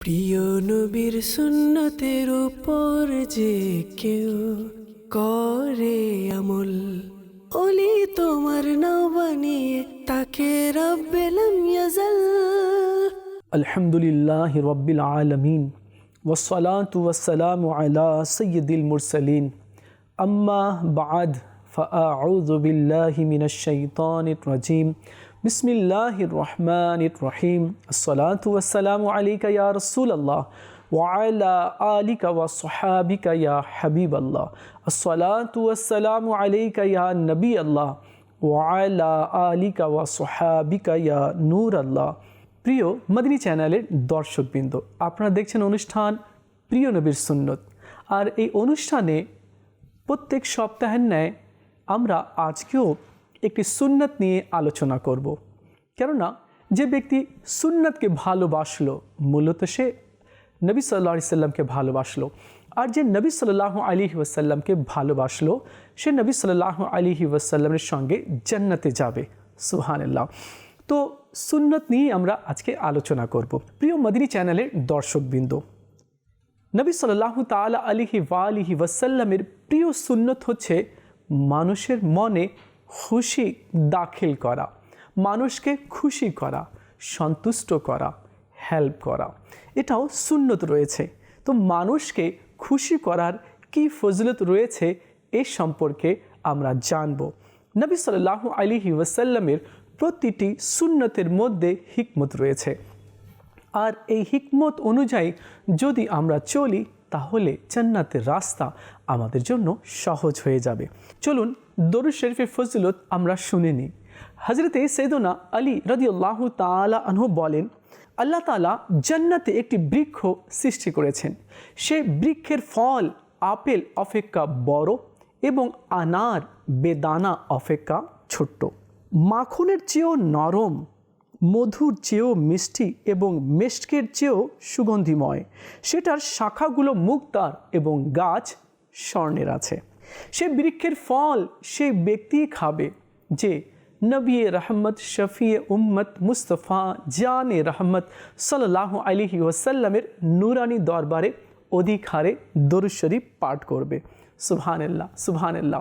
প্রিয় নবীর সুন্নতের উপর যে কেউ করে আমল ওলি তোমার নাও বানিয়ে তাকে রব্বেলাম ইয়াজাল الحمد لله رب العالمين والصلاة والسلام على سيد المرسلين أما بعد فأعوذ بالله من الشيطان الرجيم بسم الله الرحمن الرحيم الصلاة والسلام عليك يا رسول الله وعلى آلك وصحابك يا حبيب الله الصلاة والسلام عليك يا نبي الله وعلى آلك وصحابك يا نور الله প্রিয় মাদিনী চ্যানেলের দর্শকবৃন্দ আপনারা দেখছেন অনুষ্ঠান প্রিয় নবীর সুন্নত আর এই অনুষ্ঠানে প্রত্যেক সপ্তাহের ন্যায় আমরা আজকেও একটি সুন্নত নিয়ে আলোচনা করব। কেননা যে ব্যক্তি সুন্নতকে ভালোবাসলো, মূলত সে নবী সাল্লা সাল্লামকে ভালোবাসলো। আর যে নবী সাল্লাহ আলী ওয়াসাল্লামকে ভালোবাসলো, সে নবী সাল্লাহ আলী ওয়াসাল্লামের সঙ্গে জান্নাতে যাবে। সুহানাল্লাহ তো সুন্নত নিয়ে আমরা আজকে আলোচনা করব। প্রিয় মদিনী চ্যানেলের দর্শকবৃন্দ, নবী সাল্লাহ তালা আলিহি ওয়ালিহি ওয়াসাল্লামের প্রিয় সুন্নত হচ্ছে মানুষের মনে খুশি দাখিল করা, মানুষকে খুশি করা, সন্তুষ্ট করা হেল্প করা। এটাও সুন্নত রয়েছে। তো মানুষকে খুশি করার কি ফজলত রয়েছে এ সম্পর্কে আমরা জানব। নবী সাল্লাহ আলিহি ওয়াসাল্লামের প্রতিটি সুন্নতের মধ্যে হিকমত রয়েছে। আর এই হিকমত অনুযায়ী যদি আমরা চলি তাহলে জান্নাতের রাস্তা আমাদের জন্য সহজ হয়ে যাবে। চলুন দরুদ শরীফের ফজিলত আমরা শুনে নিই। হজরতে সৈদনা আলী রদিউল্লাহ তালা আনহু বলেন, আল্লাহ তালা জান্নাতে একটি বৃক্ষ সৃষ্টি করেছেন। সে বৃক্ষের ফল আপেল অপেক্ষা বড় এবং আনার বেদানা অপেক্ষা ছোট্ট। মাখনের চেয়েও নরম মধুর চেয়েও মিষ্টি এবং মেষ্কের চেয়েও সুগন্ধিময়। সেটার শাখাগুলো মুক্তার এবং গাছ স্বর্ণের আছে। সে বৃক্ষের ফল সে ব্যক্তিই খাবে যে নবী রহমত শফিয়ে উম্মত, মুস্তফা জানে রহমত সাল্লাহ আলিহি ওসাল্লামের নুরানি দরবারে অধিক হারে দরুশরীফ পাঠ করবে। সুবহানাল্লাহ সুবহানাল্লাহ।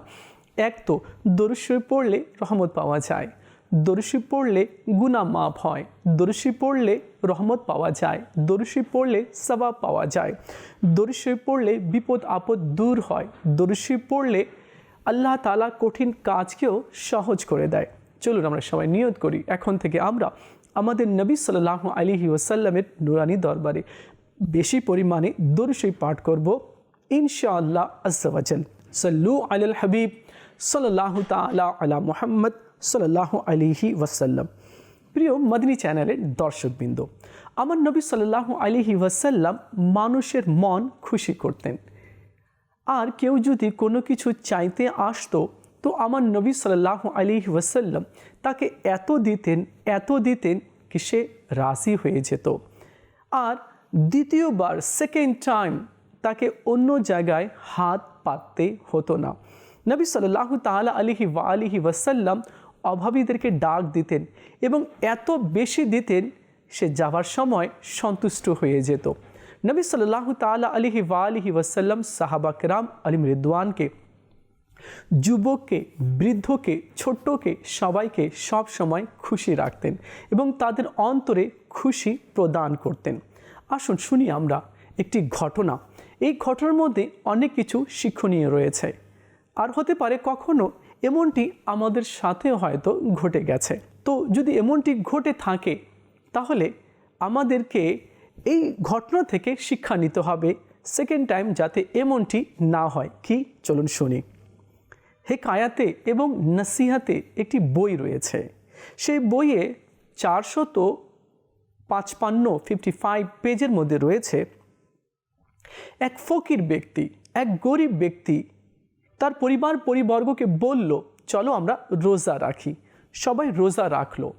এক তো দরুশরীফ পড়লে রহমত পাওয়া যায়। দরুশি পড়লে গুনা মাফ হয়, দরুশি পড়লে রহমত পাওয়া যায়, দরুশি পড়লে সবাব পাওয়া যায়, দরুশি পড়লে বিপদ আপদ দূর হয়, দরুশি পড়লে আল্লাহ তালা কঠিন কাজকেও সহজ করে দেয়। চলুন আমরা সবাই নিয়ত করি, এখন থেকে আমরা আমাদের নবী সাল্লাহ আলিহি ওসাল্লামের নুরানি দরবারে বেশি পরিমাণে দরুশি পাঠ করব ইনশাআল্লাহ আজ্জাওয়াজাল সাল্লু আল হাবিব সাল্লাহ তালা আলা মুহাম্মদ সাল্লাহ আলিহি ওয়াসাল্লাম। প্রিয় মদিনী চ্যানেলের দর্শকবৃন্দ, আমার নবী সাল্লাহ আলিহি ওয়াসাল্লাম মানুষের মন খুশি করতেন। আর কেউ যদি কোনো কিছু চাইতে আসতো, তো আমার নবী সাল্লাহ আলিহি ওয়াসাল্লাম তাকে এত দিতেন এত দিতেন কি সে রাজি হয়ে যেত। আর দ্বিতীয়বার সেকেন্ড টাইম তাকে অন্য জায়গায় হাত পাততে হতো না। নবী সাল্লাহ তালা আলিহি ওয়া আলিহি ওয়াসাল্লাম অভাবীদেরকে ডাক দিতেন এবং এত বেশি দিতেন সে যাওয়ার সময় সন্তুষ্ট হয়ে যেত। নবী সাল্লাহ তালা আলিহি ওয়া আলিহি ওয়াসাল্লাম সাহাবাকরাম আলিম রিদওয়ানকে, যুবককে, বৃদ্ধকে, ছোট্টকে সবাইকে সব সময় খুশি রাখতেন এবং তাদের অন্তরে খুশি প্রদান করতেন। আসুন শুনি আমরা একটি ঘটনা। এই ঘটনার মধ্যে অনেক কিছু শিক্ষণীয় রয়েছে। আর হতে পারে কখনো এমনটি আমাদের সাথে হয়তো ঘটে গেছে। তো যদি এমনটি ঘটে থাকে, তাহলে আমাদেরকে এই ঘটনা থেকে শিক্ষা নিতে হবে সেকেন্ড টাইম যাতে এমনটি না হয়। কি? চলুন শুনি। হে কায়াতে এবং নসিহাতে একটি বই রয়েছে। সেই বইয়ে চারশত পাঁচপান্ন ফিফটি ফাইভ পেজের মধ্যে রয়েছে, এক ফকির ব্যক্তি, এক গরিব ব্যক্তি তার পরিবার পরিবর্গকে বলল, চলো আমরা রোজা রাখি। সবাই রোজা রাখল।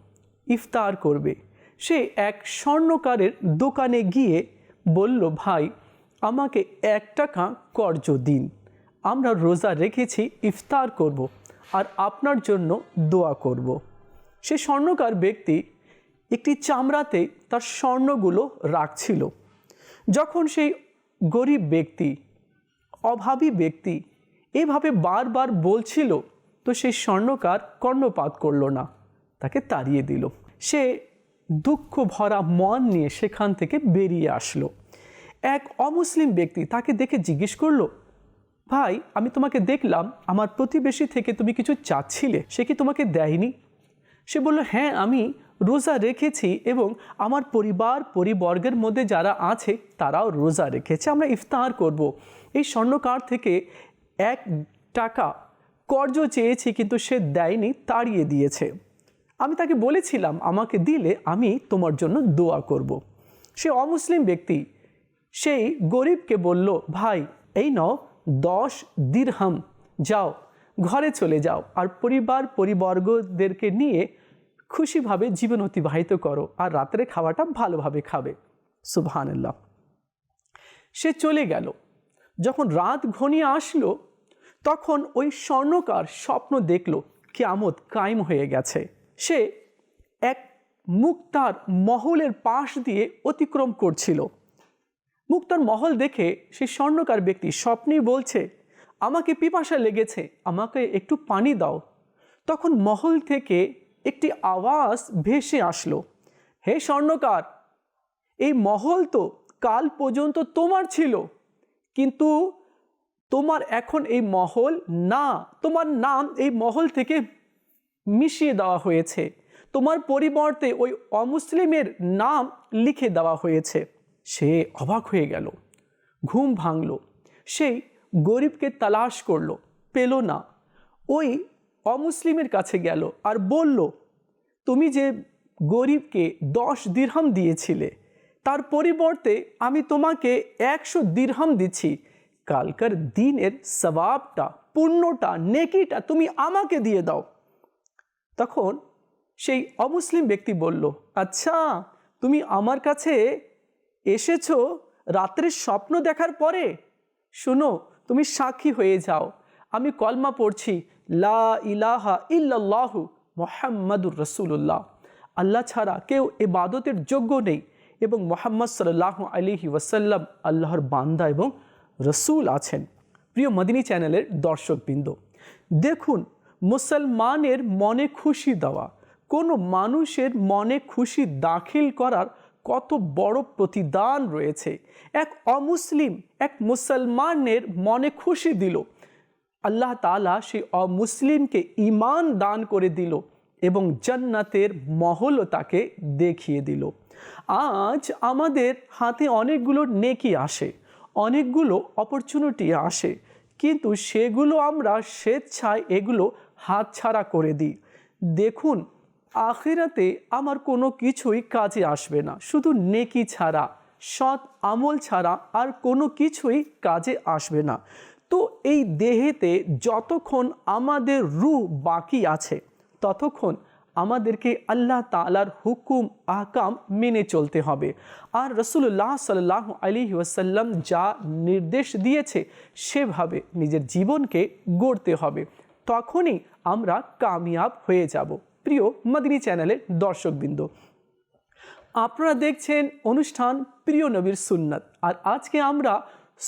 ইফতার করবে। সে এক স্বর্ণকারের দোকানে গিয়ে বলল, ভাই, আমাকে এক টাকা কর্জ দিন। আমরা রোজা রেখেছি, ইফতার করব আর আপনার জন্য দোয়া করব। সে স্বর্ণকার ব্যক্তি একটি চামড়াতে তার স্বর্ণগুলো রাখছিল। যখন সেই গরিব ব্যক্তি, অভাবী ব্যক্তি এভাবে বারবার বলছিল, তো সেই স্বর্ণকার কর্ণপাত করল না, তাকে তাড়িয়ে দিল। সে দুঃখ ভরা মন নিয়ে সেখান থেকে বেরিয়ে আসলো। এক অমুসলিম ব্যক্তি তাকে দেখে জিজ্ঞেস করল, ভাই, আমি তোমাকে দেখলাম, আমার প্রতিবেশী থেকে তুমি কিছু চাচ্ছিলে, সে কি তোমাকে দেয়নি? সে বলল হ্যাঁ আমি রোজা রেখেছি এবং আমার পরিবার, পরিবর্গের মধ্যে যারা আছে, তারাও রোজা রেখেছে, আমরা ইফতার করব। এই স্বর্ণকার থেকে এক টাকা কর্জ চেয়েছি কিন্তু সে দেয়নি, তাড়িয়ে দিয়েছে। আমি তাকে বলেছিলাম, আমাকে দিলে আমি তোমার জন্য দোয়া করব। সে অমুসলিম ব্যক্তি, সেই গরিবকে বলল, ভাই, এই নাও দশ দিরহাম, যাও, ঘরে চলে যাও আর পরিবার পরিবর্গদেরকে নিয়ে খুশিভাবে জীবন অতিবাহিত করো আর রাত্রে খাওয়াটা ভালোভাবে খাবে। সুবহানাল্লাহ। সে চলে গেল। যখন রাত ঘনিয়ে আসলো তখন ওই স্বর্ণকার স্বপ্ন দেখল, কেয়ামত কায়েম হয়ে গেছে। সে এক মুক্তার মহলের পাশ দিয়ে অতিক্রম করছিল। মুক্তার মহল দেখে সে স্বর্ণকার ব্যক্তি স্বপ্নেই বলছে, আমাকে পিপাসা লেগেছে, আমাকে একটু পানি দাও। তখন মহল থেকে একটি আওয়াজ ভেসে আসলো, হে স্বর্ণকার, এই মহল তো কাল পর্যন্ত তোমার ছিল, কিন্তু তোমার এখন এই মহল না, তোমার নাম এই মহল থেকে মিশিয়ে দেওয়া হয়েছে। তোমার পরিবর্তে ওই অমুসলিমের নাম লিখে দেওয়া হয়েছে। সে অবাক হয়ে গেল, ঘুম ভাঙল, সেই গরিবকে তালাশ করল, পেল না। ওই অমুসলিমের কাছে গেল আর বলল, তুমি যে গরিবকে দশ দিরহাম দিয়েছিলে, তার পরিবর্তে আমি তোমাকে একশো দিরহাম দিচ্ছি কালকার দিনের সবাবটা পুণ্যটা নেকিটা তুমি আমাকে দিয়ে দাও তখন সেই অমুসলিম ব্যক্তি বলল আচ্ছা তুমি আমার কাছে এসেছ রাত্রের স্বপ্ন দেখার পরে শোনো তুমি সাক্ষী হয়ে যাও আমি কলমা পড়ছি লা ইলাহা ইল্লাল্লাহু মোহাম্মদুর রসুল্লাহ আল্লাহ ছাড়া কেউ এবাদতের যোগ্য নেই এবং মোহাম্মদ সাল্লাহ আলিহি ওয়াসাল্লাম আল্লাহর বান্দা এবং রসুল আছেন। প্রিয় মদিনী চ্যানেলের দর্শকবৃন্দ, দেখুন, মুসলমানের মনে খুশি দেওয়া, কোনো মানুষের মনে খুশি দাখিল করার কত বড় প্রতিদান রয়েছে। এক অমুসলিম, এক মুসলমানের মনে খুশি দিল। আল্লাহ তালা সেই অমুসলিমকে ইমান দান করে দিল এবং জান্নাতের মহলও তাকে দেখিয়ে দিল। আজ আমাদের হাতে অনেকগুলো নেকি আসে। অনেকগুলো অপরচুনিটি আসে, কিন্তু সেগুলো আমরা স্বেচ্ছায় এগুলো হাতছাড়া করে দিই। দেখুন, আখিরাতে আমার কোনো কিছুই কাজে আসবে না, শুধু নেকি ছাড়া, সৎ আমল ছাড়া আর কোনো কিছুই কাজে আসবে না। তো এই দেহেতে যতক্ষণ আমাদের রুহ বাকি আছে, ততক্ষণ আমাদেরকে আল্লাহ তালার হুকুম আহকাম মেনে চলতে হবে। আর রসুল্লাহ সাল্লাহ আলী ওয়াসাল্লাম যা নির্দেশ দিয়েছে, সেভাবে নিজের জীবনকে গড়তে হবে। তখনই আমরা কামিয়াব হয়ে যাব। প্রিয় মদিনী চ্যানেলের দর্শকবৃন্দ, আপনারা দেখছেন অনুষ্ঠান প্রিয় নবীর সুন্নত। আর আজকে আমরা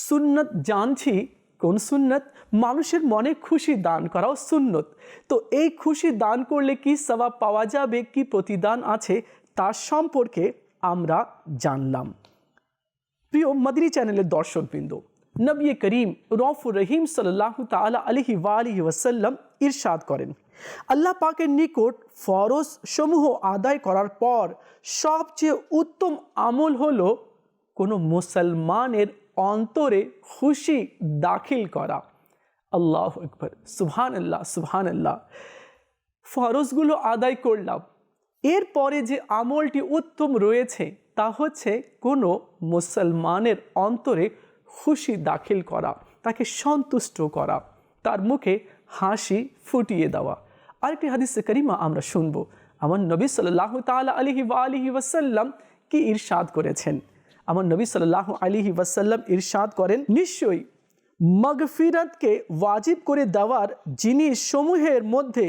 সুন্নত জানছি কোন সুন্নত? মানুষের মনে খুশি দান করাও সুন্নত। তো এই খুশি দান করলে কি সবাব পাওয়া যাবে? কি প্রতিদান আছে? তার সম্পর্কে আমরা জানলাম। প্রিয় মদিনী চ্যানেলের দর্শকবৃন্দ, নবী করিম রফুর রহিম সাল্লাহ তালা আলহি ওয়ালিহি ওয়াসাল্লাম ইরশাদ করেন, আল্লাহ পাকের নিকট ফরজ সমূহ আদায় করার পর সবচেয়ে উত্তম আমল হলো কোনো মুসলমানের অন্তরে খুশি দাখিল করা। আল্লাহ একবার সুবহান আল্লাহ সুবহান আল্লাহ ফরজগুলো আদায় করলাম। এরপরে যে আমলটি উত্তম রয়েছে, তা হচ্ছে কোনো মুসলমানের অন্তরে খুশি দাখিল করা, তাকে সন্তুষ্ট করা, তার মুখে হাসি ফুটিয়ে দেওয়া। আরেকটি হাদিস করিমা আমরা শুনব। আমার নবী সাল্লাহ তালা আলহি আলিহি ওয়াসাল্লাম কি ইরশাদ করেছেন? আমার নবী সাল্লাহ আলিহি ওয়াসাল্লাম ইরশাদ করেন, নিশ্চয়ই মগফিরাতকে ওয়াজিব করে দেওয়ার জিনিস সমূহের মধ্যে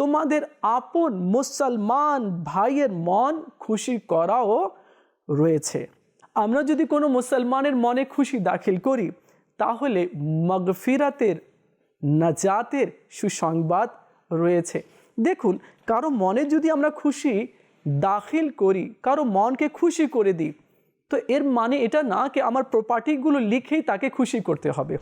তোমাদের আপন মুসলমান ভাইয়ের মন খুশি করাও রয়েছে। আমরা যদি কোনো মুসলমানের মনে খুশি দাখিল করি, তাহলে মগফিরাতের নাজাতের সুসংবাদ রয়েছে। দেখুন, কারও মনে যদি আমরা খুশি দাখিল করি, কারও মনকে খুশি করে দিই তো এর মানে এটা না কি আমার প্রপার্টিগুলো লিখেই তাকে খুশি করতে হবে।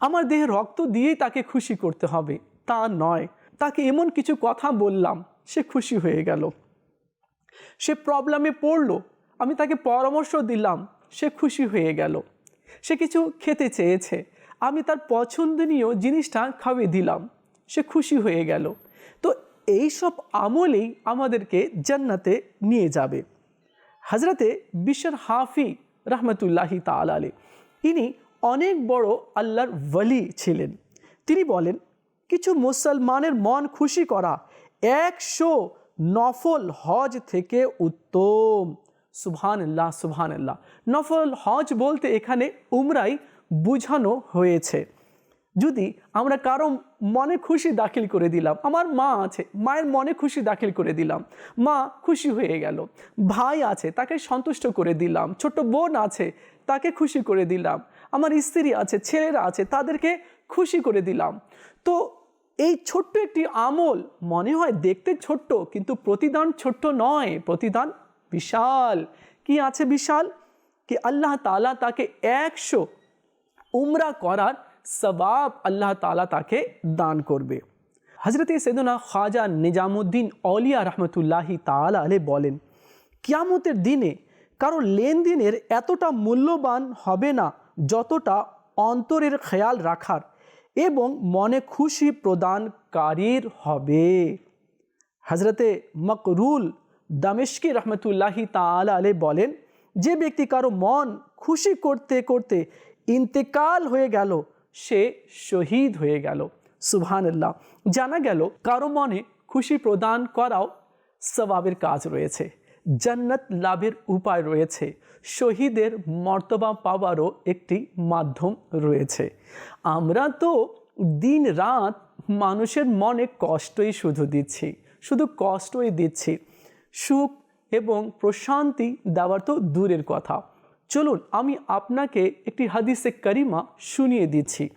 আমার দেহে রক্ত দিয়েই তাকে খুশি করতে হবে। তা নয়, তাকে এমন কিছু কথা বললাম, সে খুশি হয়ে গেল। সে প্রবলেমে পড়ল, আমি তাকে পরামর্শ দিলাম, সে খুশি হয়ে গেল। সে কিছু খেতে চেয়েছে, আমি তার পছন্দনীয় জিনিসটা খাওয়িয়ে দিলাম, সে খুশি হয়ে গেল। তো এই সব আমলেই আমাদেরকে জান্নাতে নিয়ে যাবে। হজরতে বিশ্বর হাফি রহমতুল্লাহি তাল আলী ইনি অনেক বড় আল্লাহর ওয়ালি ছিলেন। তিনি বলেন, কিছু মুসলমানের মন খুশি করা একশো নফল হজ থেকে উত্তম। সুবহান আল্লাহ সুবহান আল্লাহ নফল হজ বলতে এখানে উমরাই বুঝানো হয়েছে। যদি আমরা কারও মনে খুশি দাখিল করে দিলাম, আমার মা আছে, মায়ের মনে খুশি দাখিল করে দিলাম, মা খুশি হয়ে গেল, ভাই আছে, তাকে সন্তুষ্ট করে দিলাম ছোট বোন আছে, তাকে খুশি করে দিলাম, আমার স্ত্রী আছে, ছেলেরা আছে, তাদেরকে খুশি করে দিলাম। তো এই ছোট্ট একটি আমল মনে হয় দেখতে ছোট্ট, কিন্তু প্রতিদান ছোট্ট নয়, প্রতিদান বিশাল। কি আছে বিশাল? কি আল্লাহ তালা তাকে একশো উমরা করার সবাব আল্লাহ তালা তাকে দান করবে। হজরত সৈদনা খাজা নিজামুদ্দিন অলিয়া রহমতুল্লাহি তালা আলে বলেন, কিয়ামতের দিনে কারও লেনদেনের এতটা মূল্যবান হবে না যতটা অন্তরের খেয়াল রাখার এবং মনে খুশি প্রদানকারীর হবে। হজরতে মকরুল দামেশকি রহমতুল্লাহি তালা আলে বলেন, যে ব্যক্তি কারও মন খুশি করতে করতে ইন্তেকাল হয়ে গেল সে শহীদ হয়ে গেল। সুবহান আল্লাহ জানা গেল, কারও মনে খুশি প্রদান করাও সবাবের কাজ রয়েছে। জান্নাত লাভের উপায় রয়েছে। শহীদের মর্তবা পাওয়ারও একটি মাধ্যম রয়েছে। আমরা তো দিন রাত মানুষের মনে কষ্টই শুধু দিচ্ছি, শুধু কষ্টই দিচ্ছি। সুখ এবং প্রশান্তি দেওয়ার তো দূরের কথা। চলুন আমি আপনাকে একটি হাদিসে করিমা শুনিয়ে দিচ্ছি।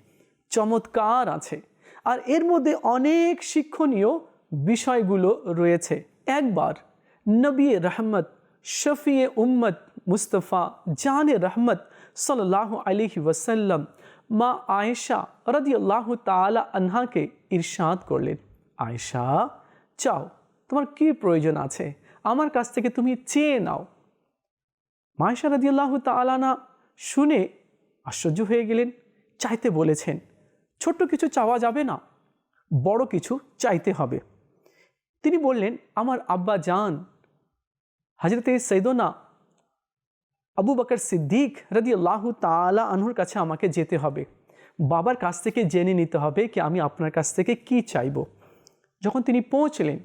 চমৎকার আছে। আর এর মধ্যে অনেক শিক্ষণীয় বিষয়গুলো রয়েছে। একবার নবী রহমত শফিয়ে উম্মত মুস্তফা, জানে রহমত সাল্লাহ আলহি ওয়াসাল্লাম, মা আয়েশা রদিয়াল্লাহ তালা আনহাকে ইরশাদ করলেন। আয়েশা, চাও, তোমার কি প্রয়োজন আছে? আমার কাছ থেকে তুমি চেয়ে নাও। মায়েশা রদিয়াল্লাহ তালানা শুনে আশ্চর্য হয়ে গেলেন, চাইতে বলেছেন, ছোট্ট কিছু চাওয়া যাবে না, বড় কিছু চাইতে হবে। তিনি বললেন, আমার আব্বা জান হজরতে সৈদনা আবু বকর সিদ্দিক রদি আল্লাহ তালা আনহুর কাছে আমাকে যেতে হবে। বাবার কাছ থেকে জেনে নিতে হবে কি আমি আপনার কাছ থেকে কি চাইব। যখন তিনি পৌঁছলেন,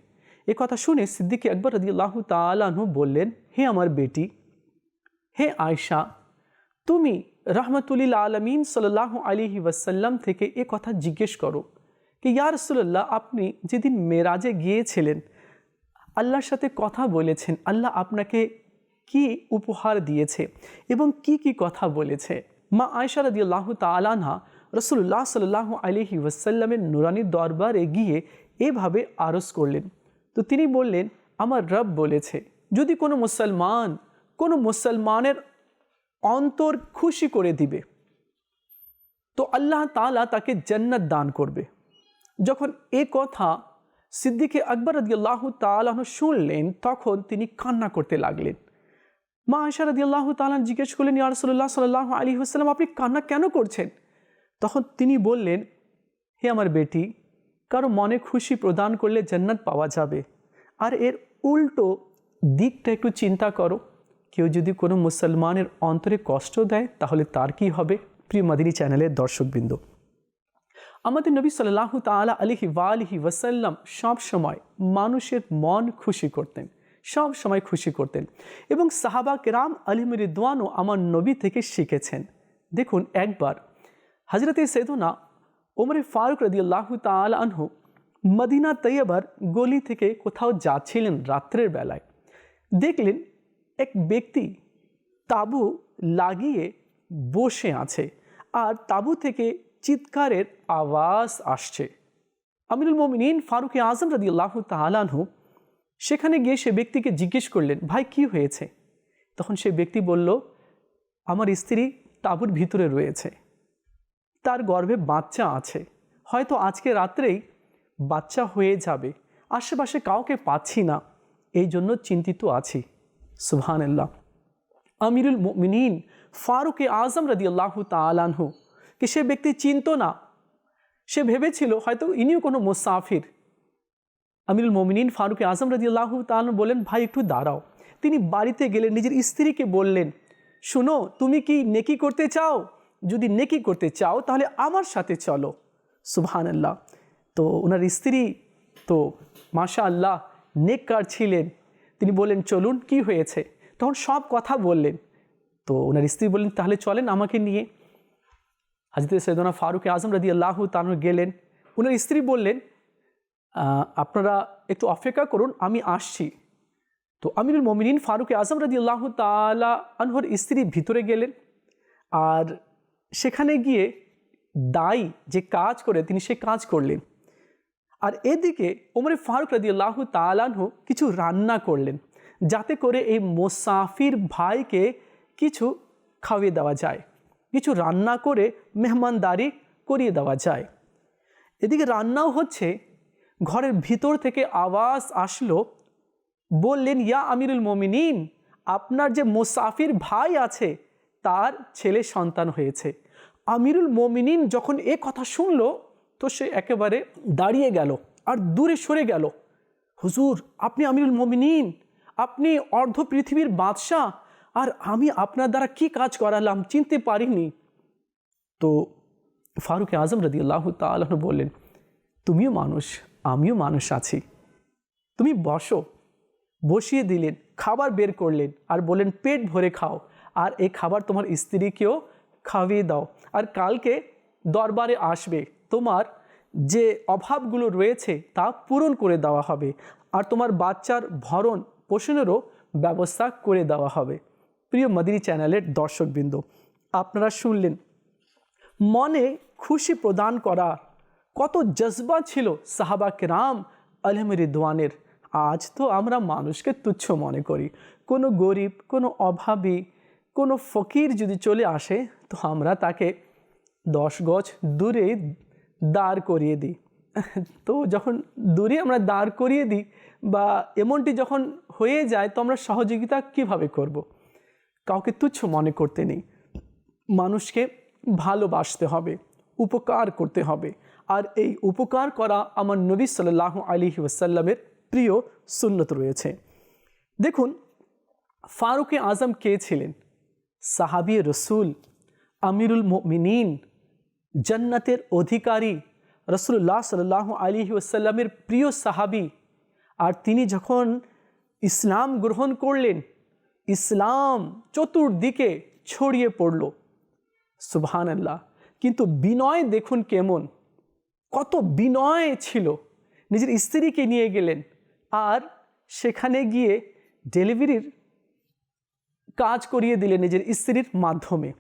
এ কথা শুনে সিদ্দিক একবার রদি আল্লাহ তালাহু বললেন, হে আমার বেটি হে আয়সা তুমি রহমতুল্লিল আলমিন সাল্লাহ আলিহি ওয়াসাল্লাম থেকে এ কথা জিজ্ঞেস করো কি, ইয়া রসুল্লাহ আপনি যেদিন মেরাজে গিয়েছিলেন, আল্লাহর সাথে কথা বলেছেন, আল্লাহ আপনাকে কি উপহার দিয়েছে এবং কি কি কথা বলেছে? মা আয়সা রদি আল্লাহ তালানহা রসুল্লাহ সাল্লাহ আলিহি ওয়াসাল্লামের নুরানি দরবারে গিয়ে এভাবে আরজ করলেন। তো তিনি বললেন, আমার রব বলেছে, যদি কোনো মুসলমান কোনো মুসলমানের অন্তর খুশি করে দিবে। তো আল্লাহ তালা তাকে জান্নাত দান করবে। যখন এ কথা সিদ্দিকে আকবর রদিয়াল্লাহ তালাহ শুনলেন, তখন তিনি কান্না করতে লাগলেন। মা আয়সা রদিয়াল্লাহ তালান জিজ্ঞেস করলেন, ইয়া রসল্লাহ সাল্লাহ আলী হাসালাম আপনি কান্না কেন করছেন? তখন তিনি বললেন, হে আমার বেটি, কারও মনে খুশি প্রদান করলে জান্নাত পাওয়া যাবে। আর এর উল্টো দিকটা একটু চিন্তা করো। কেউ যদি কোনো মুসলমানের অন্তরে কষ্ট দেয়, তাহলে তার কি হবে? প্রিয় মাদিনী চ্যানেলের দর্শকবৃন্দ। আমাদের নবী সাল্লাহ তালা আলিহি ওয়ালিহি ওয়াসাল্লাম সব সময় মানুষের মন খুশি করতেন, সব সময় খুশি করতেন এবং সাহাবা কেরাম আলিম রিদওয়ানও আমার নবী থেকে শিখেছেন। দেখুন একবার হজরতে সেদুনা ওমরে ফারুক রদিয়াল্লাহ তাল আনহু মদিনা তৈয়বার গলি থেকে কোথাও যাচ্ছিলেন রাত্রের বেলায়। দেখলেন এক ব্যক্তি তাবু লাগিয়ে বসে আছে আর তাবু থেকে চিৎকারের আওয়াজ আসছে। আমিরুল মোমিনিন ফারুক আজম রাদি আল্লাহ তালানহু সেখানে গিয়ে সে ব্যক্তিকে জিজ্ঞেস করলেন, ভাই, কি হয়েছে? তখন সে ব্যক্তি বলল, আমার স্ত্রী তাঁবুর ভিতরে রয়েছে। তার গর্ভে বাচ্চা আছে। হয়তো আজকে রাত্রেই বাচ্চা হয়ে যাবে। আশেপাশে কাউকে পাচ্ছি না। এই জন্য চিন্তিত আছি। সুবহান আল্লাহ আমিরুল মিনীন ফারুক আজম রাদি আল্লাহ তালানহু কি সে ব্যক্তি চিনত না? সে ভেবেছিল হয়তো ইনিও কোনো মুসাফির। আমিরুল মোমিনিন ফারুক আজম রাজি আল্লাহ তালন বললেন, ভাই, একটু দাঁড়াও। তিনি বাড়িতে গেলেন, নিজের স্ত্রীকে বললেন, শুনো, তুমি কি নেকি করতে চাও? যদি নেকি করতে চাও, তাহলে আমার সাথে চলো। সুবহান আল্লাহ তো ওনার স্ত্রী, তো মাশা আল্লাহ নেককার ছিলেন। তিনি বললেন, চলুন, কি হয়েছে? তখন সব কথা বললেন। তো ওনার স্ত্রী বললেন, তাহলে চলেন আমাকে নিয়ে। হাজরত সৈদনা ফারুক আজম রাদি আল্লাহ তানু গেলেন। ওনার স্ত্রী বললেন আপনারা একটু অপেক্ষা করুন, আমি আসছি। তো আমিরুল মমিনিন ফারুক আজম রাদি আল্লাহ তালা আনহর স্ত্রী ভিতরে গেলেন আর সেখানে গিয়ে দায়ী যে কাজ করে তিনি সে কাজ করলেন। আর এদিকে ওমরে ফারুক রাদি আল্লাহ তালানহ কিছু রান্না করলেন, যাতে করে এই মোসাফির ভাইকে কিছু খাওয়িয়ে দেওয়া যায়, কিছু রান্না করে মেহমানদারি করিয়ে দেওয়া যায়। এদিকে রান্নাও হচ্ছে, ঘরের ভিতর থেকে আওয়াজ আসলো, বললেন, ইয়া আমিরুল মোমিনিন, আপনার যে মোসাফির ভাই আছে, তার ছেলে সন্তান হয়েছে। আমিরুল মোমিনিন যখন এ কথা শুনলো তো সে একেবারে দাঁড়িয়ে গেল আর দূরে সরে গেল। হুজুর, আপনি আমিরুল মোমিনিন, আপনি অর্ধ পৃথিবীর বাদশাহ, আর আমি আপনার দ্বারা কি কাজ করালাম চিনতে পারিনি। তো ফারুক আজম রদি আল্লাহ তালন বললেন, তুমিও মানুষ, আমিও মানুষ আছি। তুমি বসো। বসিয়ে দিলেন, খাবার বের করলেন আর বললেন, পেট ভরে খাও, আর এই খাবার তোমার স্ত্রীকেও খাওয়িয়ে দাও, আর কালকে দরবারে আসবে তোমার যে অভাবগুলো রয়েছে তা পূরণ করে দেওয়া হবে আর তোমার বাচ্চার ভরণ পোষণেরও ব্যবস্থা করে দেওয়া হবে। প্রিয় মদিনী চ্যানেলের দর্শকবৃন্দ, আপনারা শুনলেন, মনে খুশি প্রদান করা কত জজবা ছিল সাহাবা কেরাম আলম রিদওয়ানের। আজ তো আমরা মানুষকে তুচ্ছ মনে করি। কোনো গরিব, কোনো অভাবী, কোনো ফকির যদি চলে আসে, তো আমরা তাকে দশ গজ দূরে দাঁড় করিয়ে দিই। তো যখন দূরে আমরা দাঁড় করিয়ে দিই বা এমনটি যখন হয়ে যায়, তো আমরা সহযোগিতা কীভাবে করব। কাউকে তুচ্ছ মনে করতে নেই। মানুষকে ভালোবাসতে হবে, উপকার করতে হবে। আর এই উপকার করা আমার নবী সাল্লাহ আলী ওয়াসাল্লামের প্রিয় সুন্নত রয়েছে। দেখুন ফারুকে আজম কে ছিলেন? সাহাবি রসুল আমিরুল মিনীন জান্নাতের অধিকারী রসুল্লাহ সাল্লাহ আলী ওয়াসাল্লামের প্রিয় সাহাবি। আর তিনি যখন ইসলাম গ্রহণ করলেন, ইসলাম চতুর্দিকে ছড়িয়ে পড়ল। সুবহান আল্লাহ কিন্তু বিনয় দেখুন কেমন, কত বিনয় ছিল। নিজের স্ত্রীকে নিয়ে গেলেন আর সেখানে গিয়ে ডেলিভারির কাজ করিয়ে দিলেন নিজের স্ত্রীর মাধ্যমে।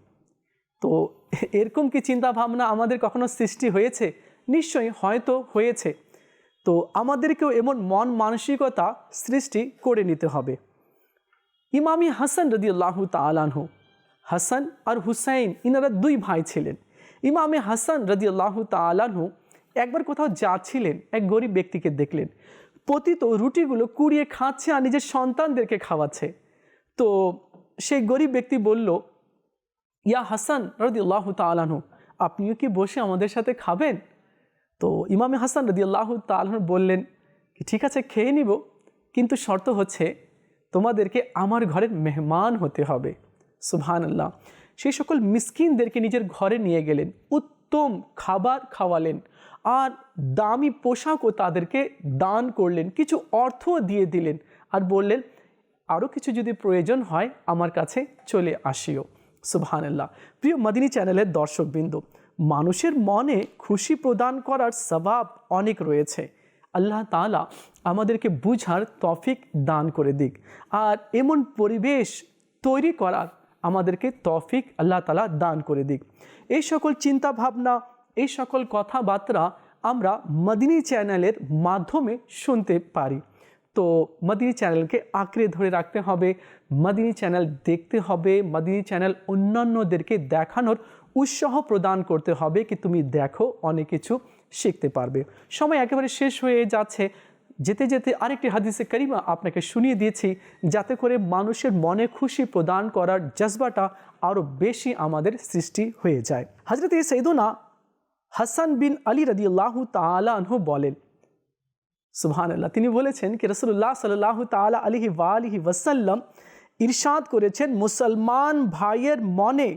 তো এরকম কি চিন্তা ভাবনা আমাদের কখনো সৃষ্টি হয়েছে? নিশ্চয়ই হয়তো হয়েছে। তো আমাদেরকেও এমন মন মানসিকতা সৃষ্টি করে নিতে হবে। ইমামি হাসান রদি আল্লাহ তালানহু হাসান আর হুসাইন ইনারা দুই ভাই ছিলেন। ইমামে হাসান রদি আল্লাহ তালানহু একবার কোথাও যাচ্ছিলেন, এক গরিব ব্যক্তিকে দেখলেন। পতিত রুটিগুলো কুড়িয়ে খাচ্ছে আর নিজের সন্তানদেরকে খাওয়াচ্ছে। তো সেই গরিব ব্যক্তি বলল ইয়া হাসান রদি আল্লাহ তালানহু আপনিও কি বসে আমাদের সাথে খাবেন? তো ইমামে হাসান রদি আল্লাহ তালাহ বললেন ঠিক আছে, খেয়ে নিব, কিন্তু শর্ত হচ্ছে তোমাদেরকে আমার ঘরের মেহমান হতে হবে। সুবহান আল্লাহ সেই সকল মিসকিনদেরকে নিজের ঘরে নিয়ে গেলেন, উত্তম খাবার খাওয়ালেন, আর দামি পোশাকও তাদেরকে দান করলেন, কিছু অর্থ দিয়ে দিলেন, আর বললেন আরও কিছু যদি প্রয়োজন হয় আমার কাছে চলে আসিও। সুবহান আল্লাহ প্রিয় মদিনী চ্যানেলের দর্শকবৃন্দ, মানুষের মনে খুশি প্রদান করার স্বভাব অনেক রয়েছে। আল্লাহ তালা আমাদেরকে বুঝার তফিক দান করে দিক। আর এমন পরিবেশ তৈরি করার আমাদেরকে তফিক আল্লাহ তালা দান করে দিক। এই সকল চিন্তা ভাবনা এই সকল কথাবার্তা আমরা মদিনী চ্যানেলের মাধ্যমে শুনতে পারি। তো মদিনী চ্যানেলকে আঁকড়ে ধরে রাখতে হবে। মদিনী চ্যানেল দেখতে হবে। মদিনী চ্যানেল অন্যান্যদেরকে দেখানোর উৎসাহ প্রদান করতে হবে কি তুমি দেখো, অনেক কিছু শিখতে পারবে। সময় একেবারে শেষ হয়ে যাচ্ছে। যেতে যেতে আরেকটি হাদিসে করিমা আপনাকে শুনিয়ে দিয়েছি, যাতে করে মানুষের মনে খুশি প্রদান করার জজবাটা আরও বেশি আমাদের সৃষ্টি হয়ে যায়। হজরত সৈদুনা হাসান বিন আলী রদিয়াল্লাহু তালা আনহু বলেন সুবহান আল্লাহ তিনি বলেছেন কি রসুল্লাহ সাল্লাহ তালা আলহি ওয়ালিহি ওয়াসাল্লাম ইরশাদ করেছেন, মুসলমান ভাইয়ের মনে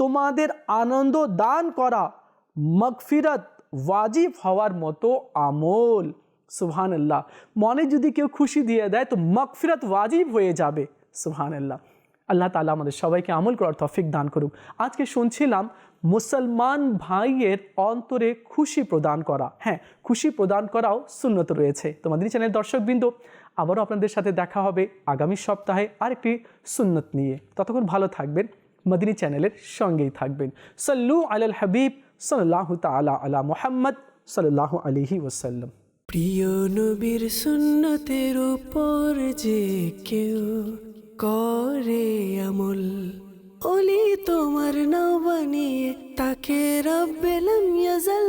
তোমাদের আনন্দ দান করা মগফিরত ওয়াজিব হওয়ার মতো আমল। সুবহান আল্লাহ মনে যদি কেউ খুশি দিয়ে দেয়, তো মগফিরত ওয়াজিব হয়ে যাবে। সুবহান আল্লাহ তালা আমাদের সবাইকে আমল করার তফিক দান করুক। আজকে শুনছিলাম মুসলমান ভাইয়ের অন্তরে খুশি প্রদান করা। হ্যাঁ খুশি প্রদান করাও শূন্যত রয়েছে। তোমাদের চ্যানেল দর্শকবৃন্দ, আবারও আপনাদের সাথে দেখা হবে আগামী সপ্তাহে আরেকটি সুন্নত নিয়ে। ততক্ষণ ভালো থাকবেন, মদিনী চ্যানেলের সঙ্গেই থাকবেন। সাল্লু আলাল হাবিব সাল্লাহ তালা আলা মোহাম্মদ সাল্লাহ আলিহি ওসাল্লাম প্রিয় নবীর সুন্নতের উপর যে কেউ করে আমল। ওলি তোমার নাও বানিয়ে তাকে রব্বেলাম ইয়াজাল।